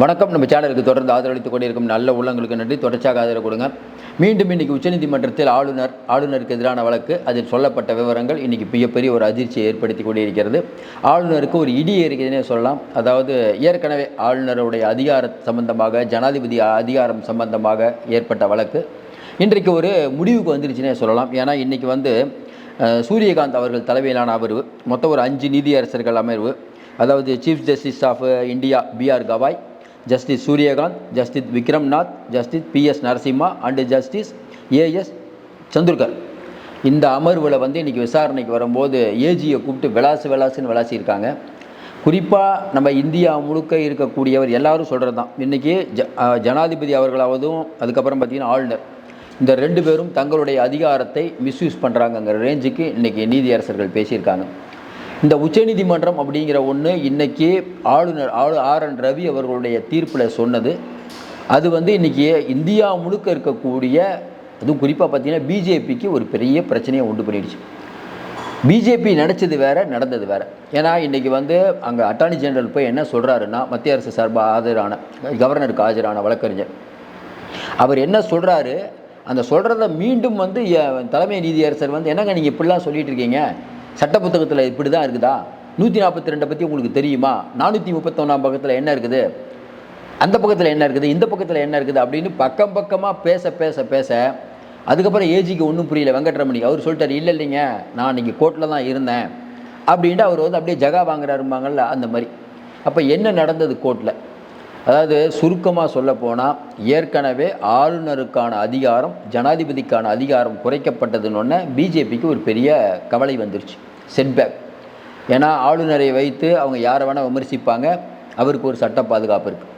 வணக்கம். நம்ம சேனலுக்கு தொடர்ந்து ஆதரவளித்துக் கொண்டிருக்கும் நல்ல உள்ளங்களுக்கு நன்றி. தொடர்ச்சியாக ஆதரவு கொடுங்க. மீண்டும் இன்னைக்கு உச்சநீதிமன்றத்தில் ஆளுநர் ஆளுநருக்கு எதிரான வழக்கு. அதில் சொல்லப்பட்ட விவரங்கள் இன்றைக்கி மிகப்பெரிய ஒரு அதிர்ச்சியை ஏற்படுத்தி கொண்டிருக்கிறது. ஆளுநருக்கு ஒரு இடி இருக்குதுன்னே சொல்லலாம். அதாவது ஏற்கனவே ஆளுநருடைய அதிகார சம்பந்தமாக ஜனாதிபதி அதிகாரம் சம்பந்தமாக ஏற்பட்ட வழக்கு. இன்றைக்கு ஒரு முடிவுக்கு வந்துருச்சுன்னே சொல்லலாம். ஏன்னா இன்றைக்கி வந்து சூரியகாந்த் அவர்கள் தலைமையிலான அமர்வு மொத்தம் ஒரு அஞ்சு நீதியரசர்கள் அமர்வு. அதாவது chief justice of India BR Gavai justice Surya Kant justice Vikram Nath justice PS Narasimha and justice AS Chandurkar. இந்த அமர்வில் வந்து இன்றைக்கி விசாரணைக்கு வரும்போது ஏஜியை கூப்பிட்டு விளாசு விளாசுன்னு விளாசியிருக்காங்க குறிப்பாக நம்ம இந்தியா முழுக்க இருக்கக்கூடியவர் எல்லாரும் சொல்கிறது தான் இன்றைக்கி ஜ ஜனாதிபதி அவர்களாவதும் அதுக்கப்புறம் பார்த்திங்கன்னா ஆளுநர். இந்த ரெண்டு பேரும் தங்களுடைய அதிகாரத்தை மிஸ்யூஸ் பண்ணுறாங்கங்கிற ரேஞ்சுக்கு இன்றைக்கி நீதியரசர்கள் பேசியிருக்காங்க. இந்த உச்சநீதிமன்றம் அப்படிங்கிற ஒன்று இன்னைக்கு ஆளுநர் ஆளு ஆர் என் ரவி அவர்களுடைய தீர்ப்பில் சொன்னது. அது வந்து இன்றைக்கி இந்தியா முழுக்க இருக்கக்கூடிய அதுவும் குறிப்பாக பார்த்திங்கன்னா பிஜேபிக்கு ஒரு பெரிய பிரச்சனையை உண்டு பண்ணிடுச்சு. பிஜேபி நினச்சது வேற நடந்தது வேற. ஏன்னா இன்றைக்கி வந்து அங்கே அட்டார்னி ஜெனரல் போய் என்ன சொல்கிறாருன்னா மத்திய அரசு சார்பாக ஆஜரான கவர்னருக்கு ஆஜரான வழக்கறிஞர். அவர் என்ன சொல்கிறாரு அந்த சொல்கிறத மீண்டும் வந்து தலைமை நீதியரசர் வந்து என்னங்க நீங்கள் இப்படிலாம் சொல்லிகிட்டு இருக்கீங்க? சட்ட புத்தகத்தில் இப்படி தான் இருக்குதா? நூற்றி நாற்பத்தி ரெண்டை பற்றி உங்களுக்கு தெரியுமா? நானூற்றி முப்பத்தொன்னாம் பக்கத்தில் என்ன இருக்குது? அந்த பக்கத்தில் என்ன இருக்குது? இந்த பக்கத்தில் என்ன இருக்குது? அப்படின்னு பக்கம் பக்கமாக பேச பேச பேச அதுக்கப்புறம் ஏஜிக்கு ஒன்றும் புரியல. வெங்கட்ரமணி அவர் சொல்லிட்டார் இல்லை இல்லைங்க நான் இன்றைக்கி கோர்ட்டில் தான் இருந்தேன். அப்படின்ட்டு அவர் வந்து அப்படியே ஜகா வாங்குறாருமாங்கள்ல அந்த மாதிரி. அப்போ என்ன நடந்தது கோர்ட்டில் அதாவது சுருக்கமாக சொல்ல போனால் ஏற்கனவே ஆளுநருக்கான அதிகாரம் ஜனாதிபதிக்கான அதிகாரம் குறைக்கப்பட்டதுன்னு பிஜேபிக்கு ஒரு பெரிய கவலை வந்துருச்சு. செட்பேக் ஏன்னா ஆளுநரை வைத்து அவங்க யாரை வேணால் விமர்சிப்பாங்க அவருக்கு ஒரு சட்ட பாதுகாப்பு இருக்குது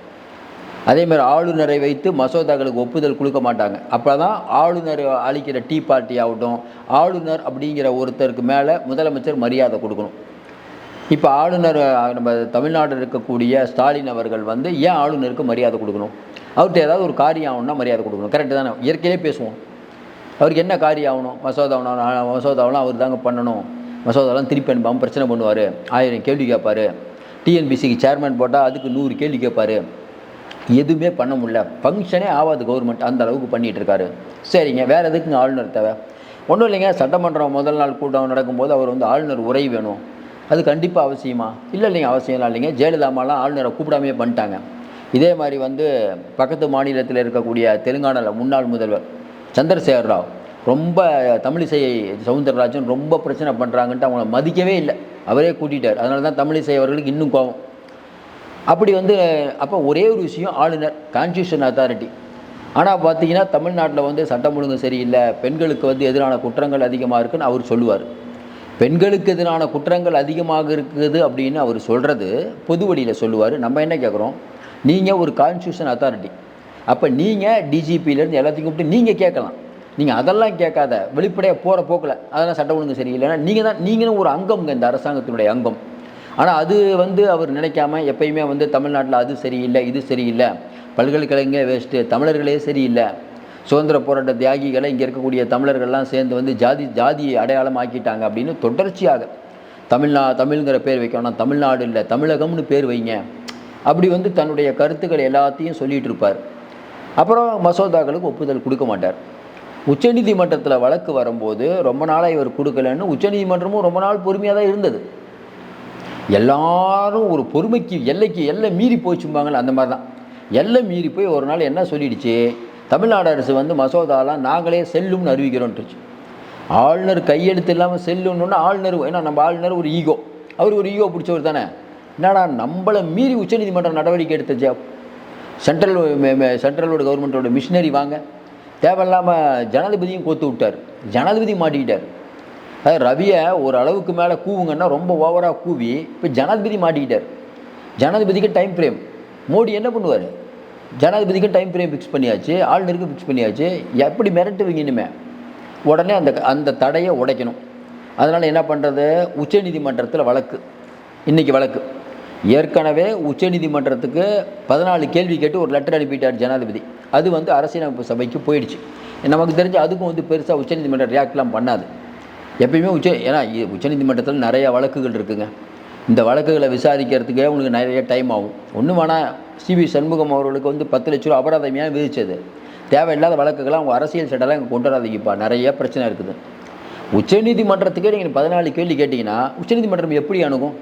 அதேமாதிரி ஆளுநரை வைத்து மசோதாக்களுக்கு ஒப்புதல் கொடுக்க மாட்டாங்க. அப்போ தான் ஆளுநர் அளிக்கிற டீ பார்ட்டி ஆகட்டும் ஆளுநர் அப்படிங்கிற ஒருத்தருக்கு மேலே முதலமைச்சர் மரியாதை கொடுக்கணும். இப்போ ஆளுநர் நம்ம தமிழ்நாடு இருக்கக்கூடிய ஸ்டாலின் அவர்கள் வந்து ஏன் ஆளுநருக்கு மரியாதை கொடுக்கணும்? அவர்கிட்ட ஏதாவது ஒரு காரியம் ஆகணும்னா மரியாதை கொடுக்கணும். கரெக்டு தானே? இயற்கையிலே பேசுவோம். அவருக்கு என்ன காரியம் ஆகணும்? மசோதா மசோதாவெலாம் அவர் தாங்க பண்ணணும். மசோதாவெலாம் திருப்பி அனுப்பாமல் பிரச்சனை பண்ணுவார். ஆயிரம் கேள்வி கேட்பார். டிஎன்பிசிக்கு சேர்மேன் போட்டால் அதுக்கு நூறு கேள்வி கேட்பார். எதுவுமே பண்ண முடியல. ஃபங்க்ஷனே ஆகாது கவர்மெண்ட் அந்த அளவுக்கு பண்ணிகிட்டு இருக்காரு. சரிங்க. வேறு எதுக்குங்க ஆளுநர் தேவை? ஒன்றும் இல்லைங்க. சட்டமன்றம் முதல் நாள் கூட்டம் நடக்கும்போது அவர் வந்து ஆளுநர் உரை வேணும். அது கண்டிப்பாக அவசியமா? இல்லை இல்லைங்க அவசியம்லாம் இல்லைங்க. ஜெயலலிதாமாலாம் ஆளுநரை கூப்பிடாமையே பண்ணிட்டாங்க. இதே மாதிரி வந்து பக்கத்து மாநிலத்தில் இருக்கக்கூடிய தெலுங்கானாவில் முன்னாள் முதல்வர் சந்திரசேகர் ராவ் ரொம்ப தமிழிசை சவுந்தரராஜன் ரொம்ப பிரச்சனை பண்ணுறாங்கன்ட்டு அவங்கள மதிக்கவே இல்லை. அவரே கூட்டிட்டார். அதனால தான் தமிழிசை அவர்களுக்கு இன்னும் கோவம். அப்படி வந்து அப்போ ஒரே ஒரு விஷயம் ஆளுநர் கான்ஸ்டியூஷன் அத்தாரிட்டி ஆனால் பார்த்தீங்கன்னா தமிழ்நாட்டில் வந்து சட்டம் ஒழுங்கு சரியில்லை. பெண்களுக்கு வந்து எதிரான குற்றங்கள் அதிகமாக இருக்குன்னு அவர் சொல்லுவார். பெண்களுக்கு எதிரான குற்றங்கள் அதிகமாக இருக்குது அப்படின்னு அவர் சொல்கிறது பொது வழியில் சொல்லுவார். நம்ம என்ன கேட்குறோம் நீங்கள் ஒரு கான்ஸ்டியூஷன் அத்தாரிட்டி அப்போ நீங்கள் டிஜிபியிலேருந்து எல்லாத்தையும் கூப்பிட்டு நீங்கள் கேட்கலாம். நீங்கள் அதெல்லாம் கேட்காத வெளிப்படையாக போகிற போக்கில். அதெல்லாம் சட்டம் ஒழுங்கு சரியில்லைன்னா நீங்கள் தான் நீங்களும் ஒரு அங்கம்ங்க இந்த அரசாங்கத்தினுடைய அங்கம். ஆனால் அது வந்து அவர் நினைக்காம எப்பயுமே வந்து தமிழ்நாட்டில் அது சரியில்லை இது சரியில்லை. பல்கலைக்கழகங்களே வேஸ்ட்டு தமிழர்களே சரியில்லை. சுதந்திர போராட்ட தியாகிகளை இங்கே இருக்கக்கூடிய தமிழர்கள்லாம் சேர்ந்து வந்து ஜாதி ஜாதியை அடையாளம் ஆக்கிட்டாங்க அப்படின்னு தொடர்ச்சியாக தமிழ்நா தமிழ்ங்கிற பேர் வைக்கணும் தமிழ்நாடு இல்லை தமிழகம்னு பேர் வைங்க. அப்படி வந்து தன்னுடைய கருத்துக்கள் எல்லாத்தையும் சொல்லிகிட்டு இருப்பார். அப்புறம் மசோதாக்களுக்கு ஒப்புதல் கொடுக்க மாட்டார். உச்சநீதிமன்றத்தில் வழக்கு வரும்போது ரொம்ப நாளாக இவர் கொடுக்கலன்னு உச்சநீதிமன்றமும் ரொம்ப நாள் பொறுமையாக தான் இருந்தது. எல்லாரும் ஒரு பொறுமைக்கு எல்லைக்கு எல்லை மீறி போச்சும்பாங்களே அந்த மாதிரி தான் எல்லை மீறி போய் ஒரு நாள் என்ன சொல்லிடுச்சு? தமிழ்நாடு அரசு வந்து மசோதாலாம் நாங்களே செல்லும்னு அறிவிக்கிறோன்ட்டுச்சு. ஆளுநர் கையெழுத்து இல்லாமல் செல்லுன்னு ஆளுநர் ஏன்னா நம்ம ஆளுநர் ஒரு ஈகோ. அவர் ஒரு ஈகோ பிடிச்சவர் தானே. என்னடா நம்மளை மீறி உச்சநீதிமன்றம் நடவடிக்கை எடுத்துச்சு. சென்ட்ரல் சென்ட்ரலோட கவர்மெண்ட்டோட மிஷினரி வாங்க. தேவையில்லாமல் ஜனாதிபதியும் கோத்து விட்டார். ஜனாதிபதி மாட்டிக்கிட்டார். அதாவது ரவியை ஒரு அளவுக்கு மேலே கூவுங்கன்னா ரொம்ப ஓவராக கூவி இப்போ ஜனாதிபதி மாட்டிக்கிட்டார். ஜனாதிபதிக்கு டைம் ஃப்ரேம். மோடி என்ன பண்ணுவார்? ஜனாதிபதிக்கும் டைம் ஃப்ரேம் ஃபிக்ஸ் பண்ணியாச்சு ஆளுநருக்கும் ஃபிக்ஸ் பண்ணியாச்சு. எப்படி மிரட்டுவீங்க இனிமே? உடனே அந்த அந்த தடையை உடைக்கணும். அதனால் என்ன பண்ணுறது உச்சநீதிமன்றத்தில் வழக்கு. இன்றைக்கி வழக்கு. ஏற்கனவே உச்சநீதிமன்றத்துக்கு பதினாலு கேள்வி கேட்டு ஒரு லெட்டர் அனுப்பிட்டார் ஜனாதிபதி. அது வந்து அரசியலமைப்பு சபைக்கு போயிடுச்சு. நமக்கு தெரிஞ்சு அதுக்கும் வந்து பெருசாக உச்சநீதிமன்றம் ரியாக்ட்லாம் பண்ணாது. எப்பயுமே உச்ச ஏன்னா உச்சநீதிமன்றத்தில் நிறையா வழக்குகள் இருக்குங்க. இந்த வழக்குகளை விசாரிக்கிறதுக்கே உங்களுக்கு நிறைய டைம் ஆகும். ஒன்று வேணால் சிவி சண்முகம் அவர்களுக்கு வந்து பத்து லட்ச ரூபா அபராதம் விதித்தது விதிச்சது. தேவையில்லாத வழக்குகளை அவங்க அரசியல் சட்டெல்லாம் இங்கே கொண்டு வராதீங்கப்பா. நிறைய பிரச்சனை இருக்குது. உச்சநீதிமன்றத்துக்கே நீங்கள் பதினாலு கேள்வி கேட்டிங்கன்னா உச்சநீதிமன்றம் எப்படி அணுகும்?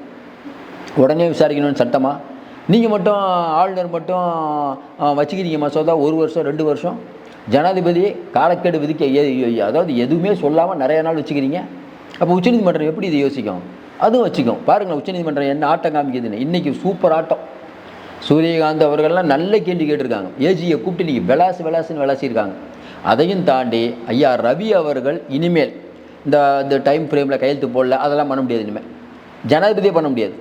உடனே விசாரிக்கணும்னு சட்டமாக நீங்கள் மட்டும் ஆளுநர் மட்டும் வச்சுக்கிறீங்க மசோதா ஒரு வருஷம் ரெண்டு வருஷம்? ஜனாதிபதி காலக்கெடு விதிக்க அதாவது எதுவுமே சொல்லாமல் நிறைய நாள் வச்சுக்கிறீங்க. அப்போ உச்சநீதிமன்றம் எப்படி இதை யோசிக்கும்? அதுவும் வச்சுக்கும் பாருங்களேன் உச்சநீதிமன்றம் என்ன ஆட்டம் காமிக்குதுன்னு. இன்றைக்கி சூப்பர் ஆட்டம். சூரியகாந்த் அவர்கள்லாம் நல்ல கேள்வி கேட்டிருக்காங்க. ஏஜியை கூப்பிட்டு நீங்கள் விளாசு விளாசுன்னு விளாசியிருக்காங்க அதையும் தாண்டி ஐயா ரவி அவர்கள் இனிமேல் இந்த இந்த டைம் ஃப்ரேமில் கையெழுத்து போடல அதெல்லாம் பண்ண முடியாது இனிமேல். ஜனாதிபதியே பண்ண முடியாது.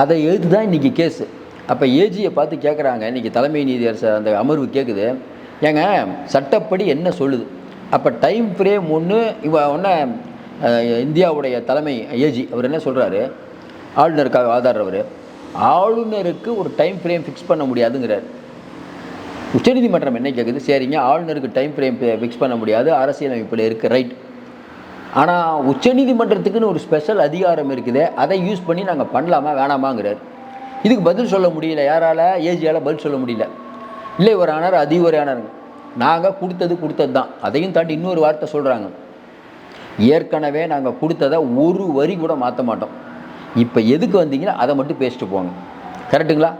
அதை எழுத்து தான் இன்றைக்கி கேஸு அப்போ ஏஜியை பார்த்து கேட்குறாங்க இன்றைக்கி தலைமை நீதியரசர் அந்த அமர்வு கேட்குது ஏங்க சட்டப்படி என்ன சொல்லுது? அப்போ டைம் ஃப்ரேம் ஒன்று இவ ஒன்று இந்தியாவுடைய தலைமை ஏஜி அவர் என்ன சொல்கிறாரு ஆளுநருக்காக ஆதாரவர் ஆளுநருக்கு ஒரு டைம் ஃப்ரேம் ஃபிக்ஸ் பண்ண முடியாதுங்கிறார். உச்சநீதிமன்றம் என்ன கேட்குது சரிங்க ஆளுநருக்கு டைம் ஃப்ரேம் ஃபிக்ஸ் பண்ண முடியாது அரசியலமைப்பில் இருக்குது ரைட் ஆனால் உச்சநீதிமன்றத்துக்குன்னு ஒரு ஸ்பெஷல் அதிகாரம் இருக்குது அதை யூஸ் பண்ணி நாங்கள் பண்ணலாமா வேணாமாங்கிறார். இதுக்கு பதில் சொல்ல முடியல யாரால்? ஏஜியால் பதில் சொல்ல முடியல. இல்லை ஒரு ஆனார் அதிக ஒரு ஆனாருங்க நாங்கள் கொடுத்தது கொடுத்தது தான் அதையும் தாண்டி இன்னொரு வார்த்தை சொல்கிறாங்க ஏற்கனவே நாங்கள் கொடுத்ததை ஒரு வரி கூட மாற்ற மாட்டோம். இப்போ எதுக்கு வந்தீங்கன்னா அதை மட்டும் பேசிட்டு போங்க. கரெக்டுங்களா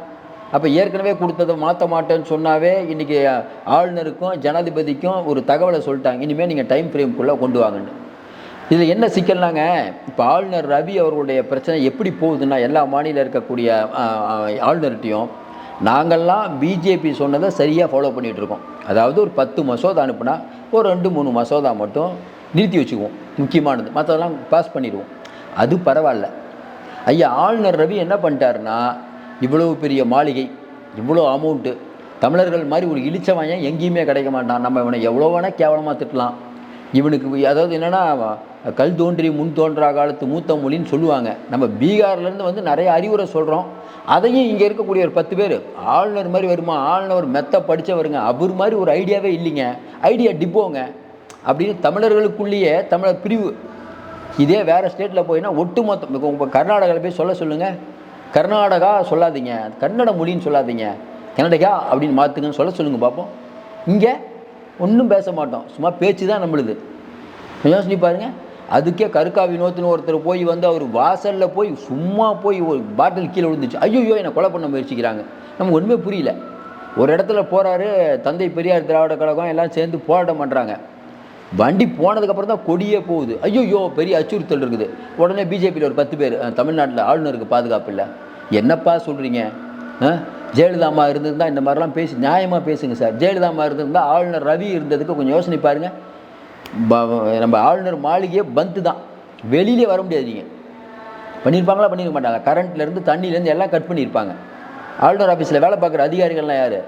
அப்போ ஏற்கனவே கொடுத்ததை மாற்ற மாட்டேன்னு சொன்னாவே இன்றைக்கி ஆளுநருக்கும் ஜனாதிபதிக்கும் ஒரு தகவலை சொல்லிட்டாங்க. இனிமேல் நீங்கள் டைம் ஃப்ரேம்குள்ளே கொண்டு வாங்கன்னு. இதில் என்ன சிக்கல்னாங்க? இப்போ ஆளுநர் ரவி அவர்களுடைய பிரச்சனை எப்படி போகுதுன்னா எல்லா மாநிலம் இருக்கக்கூடிய ஆளுநர்கிட்டையும் நாங்கள்லாம் பிஜேபி சொன்னதை சரியாக ஃபாலோ பண்ணிகிட்ருக்கோம் அதாவது ஒரு பத்து மசோதா அனுப்புனா ஒரு ரெண்டு மூணு மசோதா மட்டும் நிறுத்தி வச்சுக்குவோம். முக்கியமானது. மற்றதெல்லாம் பாஸ் பண்ணிடுவோம். அது பரவாயில்ல. ஐயா ஆளுநர் ரவி என்ன பண்ணிட்டாருன்னா இவ்வளோ பெரிய மாளிகை இவ்வளோ அமௌண்ட்டு தமிழர்கள் மாதிரி ஒரு இழிச்சவன் எங்கேயுமே கிடைக்க மாட்டான். நம்ம இவனை எவ்வளோ வேணால் கேவலமாக திட்டலாம். இவனுக்கு அதாவது என்னென்னா கல் தோன்றி முன் தோன்றா காலத்து மூத்த மொழின்னு சொல்லுவாங்க. நம்ம பீகார்லேருந்து வந்து நிறைய அறிவுரை சொல்கிறோம் அதையும் இங்கே இருக்கக்கூடிய ஒரு பத்து பேர். ஆளுநர் மாதிரி வருமா? ஆளுநர் மெத்த படித்தவருங்க அவர் மாதிரி ஒரு ஐடியாவே இல்லைங்க. ஐடியா டிப்போங்க அப்படின்னு தமிழர்களுக்குள்ளேயே தமிழர் பிரிவு. இதே வேறு ஸ்டேட்டில் போயின்னா ஒட்டுமொத்தம் இப்போ உங்கள் கர்நாடகாவில் போய் சொல்ல சொல்லுங்கள் கர்நாடகா சொல்லாதீங்க. கன்னட மொழின்னு சொல்லாதீங்க. கன்னடகா அப்படின்னு மாற்றுங்கன்னு சொல்ல சொல்லுங்கள் பார்ப்போம் இங்கே ஒன்றும் பேச மாட்டோம். சும்மா பேச்சு தான் நம்மளுது. யோசனை பாருங்கள் பாருங்க. அதுக்கே கருக்கா வினோத்துன்னு ஒருத்தர் போய் வந்து அவர் வாசலில் போய் சும்மா போய் ஒரு பாட்டில் கீழே விழுந்துச்சு. ஐயோ என்னை கொலை பண்ண முயற்சிக்கிறாங்க. நமக்கு ஒன்றுமே புரியல. ஒரு இடத்துல போகிறாரு தந்தை பெரியார் திராவிட கழகம் எல்லாம் சேர்ந்து போராட்டம் பண்ணுறாங்க வண்டி போனதுக்கப்புறம் தான் கொடியே போகுது. ஐயோயோ பெரிய அச்சுறுத்தல் இருக்குது. உடனே பிஜேபியில் ஒரு பத்து பேர் தமிழ்நாட்டில் ஆளுநருக்கு பாதுகாப்பு இல்லை. என்னப்பா சொல்கிறீங்க ஜெயலலிதா அம்மா இருந்திருந்தால் இந்த மாதிரிலாம் பேசி நியாயமாக பேசுங்க சார். ஜெயலலிதா அம்மா ஆளுநர் ரவி இருந்ததுக்கு கொஞ்சம் யோசனை பாருங்கள் நம்ம ஆளுநர் மாளிகையே பந்து தான். வெளியிலே வர முடியாது நீங்கள் பண்ணியிருப்பாங்களா பண்ணியிருக்க மாட்டாங்க கரண்ட்லேருந்து தண்ணியிலேருந்து எல்லாம் கட் பண்ணியிருப்பாங்க ஆளுநர் ஆஃபீஸில் வேலை பார்க்குற அதிகாரிகள்லாம் யார்?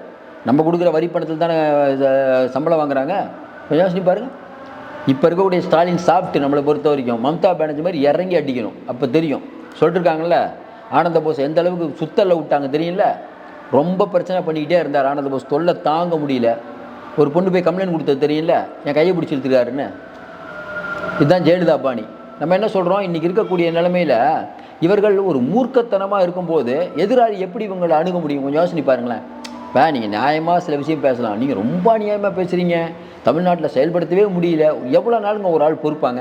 நம்ம கொடுக்குற வரி பணத்தில் தானே சம்பளம் வாங்குறாங்க? கொஞ்சம் யோசனை பாருங்கள் இப்போ இருக்கக்கூடிய ஸ்டாலின் சாப்பிட்டு நம்மளை பொறுத்த வரைக்கும் மம்தா பானர்ஜி மாதிரி இறங்கி அடிக்கணும். அப்போ தெரியும். சொல்லிட்டுருக்காங்கல்ல ஆனந்த போஸ் எந்த அளவுக்கு சுத்தலில் விட்டாங்க தெரியல ரொம்ப பிரச்சனை பண்ணிக்கிட்டே இருந்தார் ஆனந்த போஸ். தொல்லை தாங்க முடியல. ஒரு பொண்ணு போய் கம்ப்ளைண்ட் கொடுத்தது தெரியல என் கையை பிடிச்சி இழுத்துருக்காருன்னு இதுதான் ஜெயலலிதா பாணி நம்ம என்ன சொல்கிறோம் இன்றைக்கி இருக்கக்கூடிய நிலைமையில் இவர்கள் ஒரு மூர்க்கத்தனமாக இருக்கும்போது எதிராளி எப்படி இவங்களை அணுக முடியும்? கொஞ்சம் யோசனை பாருங்களேன். வே நீங்கள் நியாயமாக சில விஷயம் பேசலாம். நீங்கள் ரொம்ப அநியாயமாக பேசுகிறீங்க தமிழ்நாட்டில் செயல்படுத்தவே முடியல. எவ்வளோ நாளுங்க ஒரு ஆள் பொறுப்பாங்க?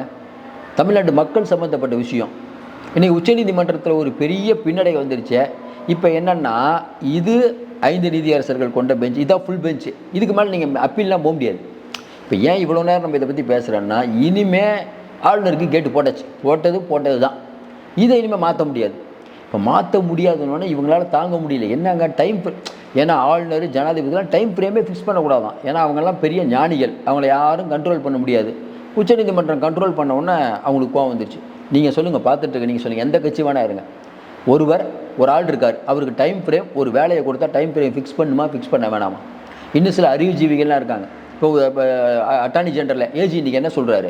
தமிழ்நாட்டு மக்கள் சம்மந்தப்பட்ட விஷயம். இன்றைக்கி உச்சநீதிமன்றத்தில் ஒரு பெரிய பின்னடை வந்துருச்சு. இப்போ என்னென்னா இது ஐந்து நீதியரசர்கள் கொண்ட பெஞ்ச் இதான் ஃபுல் பெஞ்ச் இதுக்கு மேலே நீங்கள் அப்பீல்லாம் போக முடியாது. இப்போ ஏன் இவ்வளோ நேரம் நம்ம இதை பற்றி பேசுகிறோன்னா இனிமே ஆளுநருக்கு கேட்டு போட்டாச்சு. போட்டது போட்டது தான் இதை இனிமேல் மாற்ற முடியாது. இப்போ மாற்ற முடியாதுன்னொன்னே இவங்களால தாங்க முடியல. என்னங்க டைம் ஏன்னா ஆளுநர் ஜனாதிபதிலாம் டைம் ஃப்ரேமே ஃபிக்ஸ் பண்ணக்கூடாதான். ஏன்னா அவங்கெல்லாம் பெரிய ஞானிகள். அவங்கள யாரும் கண்ட்ரோல் பண்ண முடியாது. உச்சநீதிமன்றம் கண்ட்ரோல் பண்ண உடனே அவங்களுக்கு கோவம் வந்துருச்சு. நீங்கள் சொல்லுங்கள் பார்த்துட்டு நீங்கள் சொல்லுங்கள் எந்த கட்சி வேணா இருங்க. ஒருவர் ஒரு ஆள் இருக்கார். அவருக்கு டைம் ஃப்ரேம் ஒரு வேலையை கொடுத்தா டைம் ஃப்ரேம் ஃபிக்ஸ் பண்ணுமா ஃபிக்ஸ் பண்ண வேணாமா? இன்னும் சில அறிவுஜீவிகள்லாம் இருக்காங்க. இப்போ அட்டார்னி ஜெனரலில் ஏஜி இன்றைக்கி என்ன சொல்கிறாரு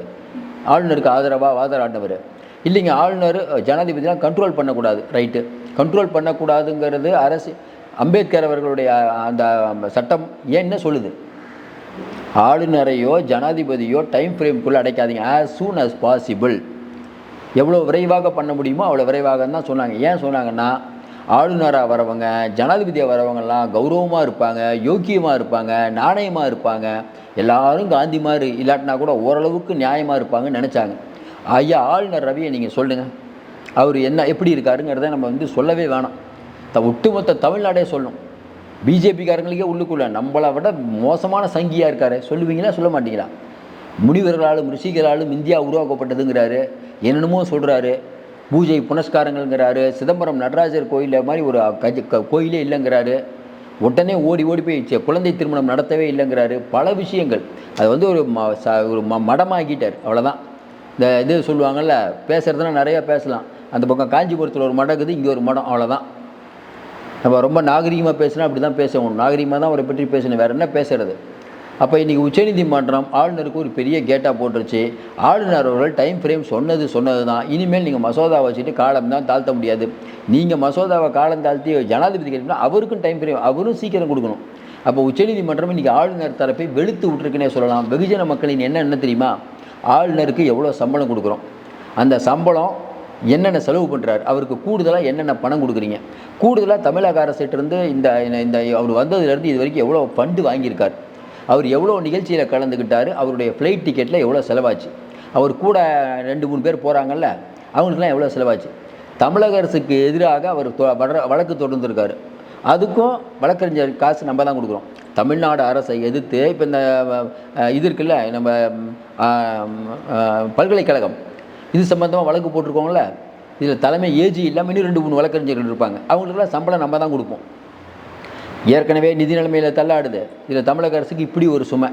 ஆளுநருக்கு ஆதரவாக ஆதரவாண்டவர் இல்லைங்க ஆளுநர் ஜனாதிபதிலாம் கண்ட்ரோல் பண்ணக்கூடாது. ரைட்டு கண்ட்ரோல் பண்ணக்கூடாதுங்கிறது அரசு அம்பேத்கர் அவர்களுடைய அந்த சட்டம் ஏன் என்ன சொல்லுது? ஆளுநரையோ ஜனாதிபதியோ டைம் ஃப்ரேம்குள்ளே அடைக்காதீங்க. ஆஸ் சூன் அஸ் பாசிபிள் எவ்வளோ விரைவாக பண்ண முடியுமோ அவ்வளோ விரைவாக தான் சொன்னாங்க. ஏன் சொன்னாங்கன்னா ஆளுநராக வரவங்க ஜனாதிபதியாக வரவங்கெல்லாம் கௌரவமாக இருப்பாங்க யோக்கியமாக இருப்பாங்க நாணயமாக இருப்பாங்க. எல்லாரும் காந்தி மாதிரி இல்லாட்டினா கூட ஓரளவுக்கு நியாயமாக இருப்பாங்கன்னு நினச்சாங்க. ஐயா ஆளுநர் ரவியை நீங்கள் சொல்லுங்கள் அவர் என்ன எப்படி இருக்காருங்கிறத நம்ம வந்து சொல்லவே வேணாம். த ஒட்டுமொத்த தமிழ்நாடே சொல்லும். பிஜேபிக்காரங்களுக்கே உள்ளுக்குள்ள நம்மளை விட மோசமான சங்கியாக இருக்காரு. சொல்லுவீங்களா சொல்ல மாட்டீங்களா? முனிவர்களாலும் ரிஷிகளாலும் இந்தியா உருவாக்கப்பட்டதுங்கிறாரு. என்னென்னமோ சொல்கிறாரு பூஜை புனஸ்காரங்கள்ங்கிறாரு. சிதம்பரம் நடராஜர் கோயிலில் மாதிரி ஒரு கஜ க- கோயிலே இல்லைங்கிறாரு. உடனே ஓடி ஓடி போய் குழந்தை திருமணம் நடத்தவே இல்லைங்கிறாரு. பல விஷயங்கள். அது வந்து ஒரு ம ச- ஒரு ம மடமாக்கிட்டார் அவ்வளோதான் இந்த இது சொல்லுவாங்கள்ல பேசுகிறதுனா நிறையா பேசலாம். அந்த பக்கம் காஞ்சிபுரத்தில் ஒரு மடம் இருக்குது இங்கே ஒரு மடம். அவ்வளோதான் நம்ம ரொம்ப நாகரிகமாக பேசினா அப்படி தான் பேசணும் நாகரிகமாக தான் அவரை பற்றி பேசணும். வேறு என்ன பேசுறது? அப்போ இன்றைக்கி உச்சநீதிமன்றம் ஆளுநருக்கு ஒரு பெரிய கேட்டாக போட்டுருச்சு. ஆளுநர் அவர்கள் டைம் ஃப்ரேம் சொன்னது சொன்னது தான் இனிமேல் நீங்கள் மசோதா வச்சுட்டு காலம் தான் தாழ்த்த முடியாது. நீங்கள் மசோதாவை காலம் தாழ்த்தி ஜனாதிபதி கேட்டீங்கன்னா அவருக்கும் டைம் ஃப்ரேம் அவரும் சீக்கிரம் கொடுக்கணும். அப்போ உச்சநீதிமன்றம் இன்றைக்கி ஆளுநர் தரப்பை வெளுத்து விட்டுருக்குன்னே சொல்லலாம். வெகுஜன மக்களின் என்ன என்ன தெரியுமா? ஆளுநருக்கு எவ்வளோ சம்பளம் கொடுக்குறோம். அந்த சம்பளம் என்னென்ன செலவு பண்ணுறாரு அவருக்கு கூடுதலாக என்னென்ன பணம் கொடுக்குறீங்க? கூடுதலாக தமிழக அரசிட்டிருந்து இந்த இந்த அவர் வந்ததுலேருந்து இது வரைக்கும் எவ்வளோ ஃபண்டு வாங்கியிருக்கார்? அவர் எவ்வளோ நிகழ்ச்சியில் கலந்துக்கிட்டார் அவருடைய ஃப்ளைட் டிக்கெட்டில் எவ்வளோ செலவாச்சு? அவர் கூட ரெண்டு மூணு பேர் போகிறாங்கல்ல அவங்களுக்குலாம் எவ்வளோ செலவாச்சு? தமிழக அரசுக்கு எதிராக அவர் தொ- வட- வழக்கு தொடர்ந்துருக்காரு. அதுக்கும் வழக்கறிஞர் காசு நம்ம தான் கொடுக்குறோம். தமிழ்நாடு அரசை எதிர்த்து இப்போ இந்த இது இருக்குல்ல நம்ம பல்கலைக்கழகம். இது சம்மந்தமாக வழக்கு போட்டிருக்கோங்கள இதில் தலைமை ஏஜி இல்லாமல் இன்னும் ரெண்டு மூணு வழக்கறிஞர்கள் இருப்பாங்க. அவங்களுக்குலாம் சம்பளம் நம்ம தான் கொடுப்போம். ஏற்கனவே நிதி நிலைமையில் தள்ளாடுது. இதில் தமிழக அரசுக்கு இப்படி ஒரு சுமை.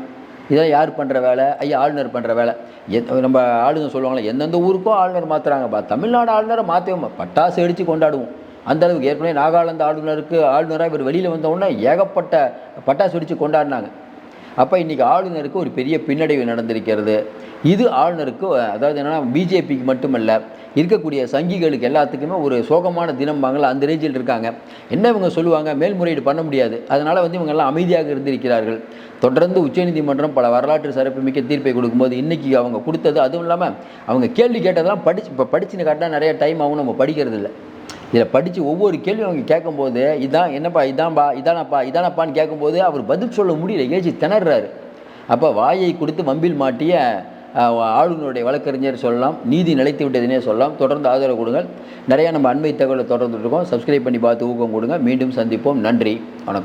இதெல்லாம் யார் பண்ணுற வேலை? ஐயா ஆளுநர் பண்ணுற வேலை. எத் நம்ம ஆளுங்க சொல்லுவாங்களே எந்தெந்த ஊருக்கோ ஆளுநர் மாற்றுறாங்கப்பா தமிழ்நாடு ஆளுநரை மாற்றவே பட்டாசு அடித்து கொண்டாடுவோம். அந்த அளவுக்கு ஏற்கனவே நாகாலாந்து ஆளுநருக்கு ஆளுநராக இவர் வெளியில் வந்தவுடனே ஏகப்பட்ட பட்டாசு வெடித்து கொண்டாடினாங்க. அப்போ இன்றைக்கி ஆளுநருக்கு ஒரு பெரிய பின்னடைவு நடந்திருக்கிறது. இது ஆளுநருக்கு அதாவது என்னென்னா பிஜேபிக்கு மட்டுமல்ல இருக்கக்கூடிய சங்கிகளுக்கு எல்லாத்துக்குமே ஒரு சோகமான தினம் வாங்கல அந்த ரேஞ்சில் இருக்காங்க. என்ன இவங்க சொல்லுவாங்க? மேல்முறையீடு பண்ண முடியாது. அதனால் வந்து இவங்க எல்லாம் அமைதியாக இருந்திருக்கிறார்கள். தொடர்ந்து உச்சநீதிமன்றம் பல வரலாற்று சிறப்புமிக்க தீர்ப்பை கொடுக்கும்போது இன்றைக்கி அவங்க கொடுத்தது அதுவும் இல்லாமல் அவங்க கேள்வி கேட்டதெல்லாம் படிச்சு இப்போ படிச்சுன்னு காட்டினா நிறைய டைம் ஆகும் நம்ம படிக்கிறது இல்லை இதில் படித்து ஒவ்வொரு கேள்வியும் அவங்க கேட்கும்போது இதான் என்னப்பா இதான்பா இதானப்பா இதானப்பான்னு கேட்கும்போது அவர் பதில் சொல்ல முடியல ஏஜி திணறாரு அப்போ வாயை கொடுத்து வம்பில் மாட்டிய ஆளுநருடைய வழக்கறிஞர் சொல்லலாம் நீதி நிலைத்து விட்டதுனே சொல்லலாம். தொடர்ந்து ஆதரவு கொடுங்கள். நிறையா நம்ம அண்மை தகவலை தொடர்ந்துட்டு இருக்கோம். சப்ஸ்கிரைப் பண்ணி பார்த்து ஊக்கம் கொடுங்க. மீண்டும் சந்திப்போம். நன்றி. வணக்கம்.